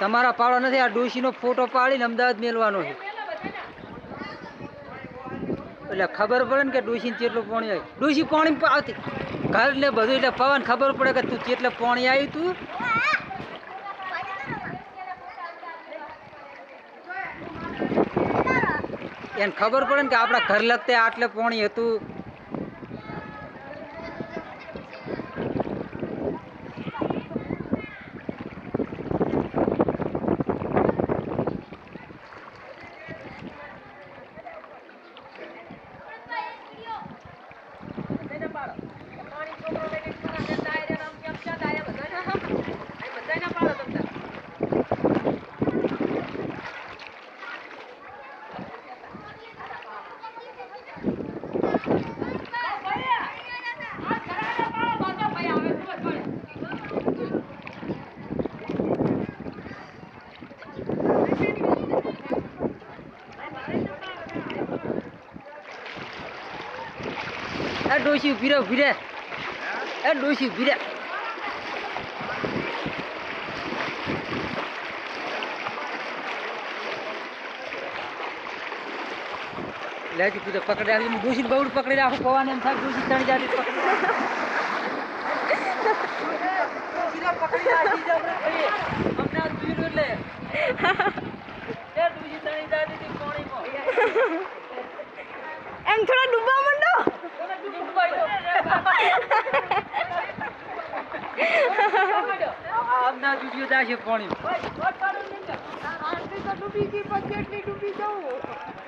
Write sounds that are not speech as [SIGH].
તમારા પાડો નથી, આ ડોશીનો ફોટો પાડીને અમદાવાદ મેળવાનો છે. એટલે ખબર પડે ને કે ડોશીને કેટલું પાણી આવ્યું ડોશી પાણી આવતી. ઘર ને બધું, એટલે પવન ખબર પડે કે તું કેટલે પાણી આવ્યું તું? એને ખબર પડે ને કે આપણા ઘર લગતે આટલે પાણી હતું. એ ડોશી ઊભી રહે ઊભી રહે. એ ડોશી ઊભી રહે. લે જી તું પકડી રાખી હું ડોશી બહુ પકડી રાખું પવાને એમ થાય ડોશી ત્રણ જાતી પકડી ડોશીને પકડી રાખી [LAUGHS] અમદાવાદ જાય છે આટલી ડૂબી ગઈ પછી એટલી ડૂબી જવું?